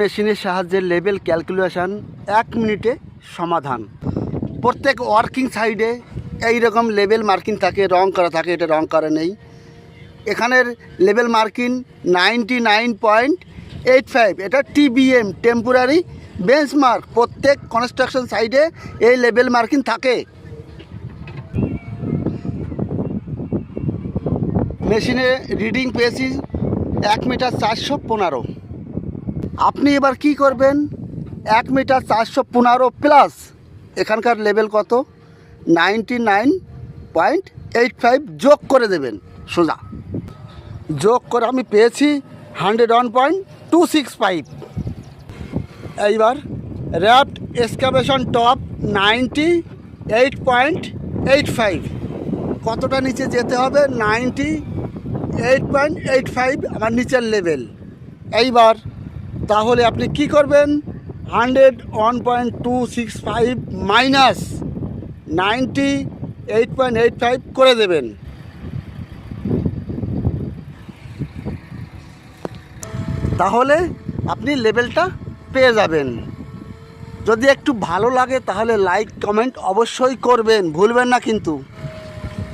মেশিনের সাহায্যে level calculation এক মিনিটে সমাধান। প্রত্যেক ওয়ার্কিং সাইডে এই রকম লেভেল মার্কিং থাকে, রং করা থাকে, এটা রং করা নেই। এখানের level marking ninety nine point eight five এটা টিবিএম টেম্পোরারি বেঞ্চমার্ক প্রত্যেক কনস্ট্রাকশন সাইডে এই লেভেল মার্কিং থাকে। মেশিনে রিডিং পেয়েছি এক মিটার চারশো পনেরো। আপনি এবার কি করবেন? এক মিটার চারশো পনেরো প্লাস এখানকার লেভেল কত? Ninety nine point eight five যোগ করে দেবেন, সোজা। যোগ করে আমি পেয়েছি hundred one point two six five এইবার raft excavation top ninety eight point eight five কতটা নিচে যেতে হবে? Ninety eight point eight five আমার নিচের লেভেল এইবার তাহলে আপনি কি করবেন? Hundred one point two six five minus ninety eight point eight five করে দেবেন। তাহলে আপনি লেভেলটা পেয়ে যাবেন। যদি একটু ভালো লাগে তাহলে লাইক, কমেন্ট অবশ্যই করবেন। ভুলবেন না কিন্তু।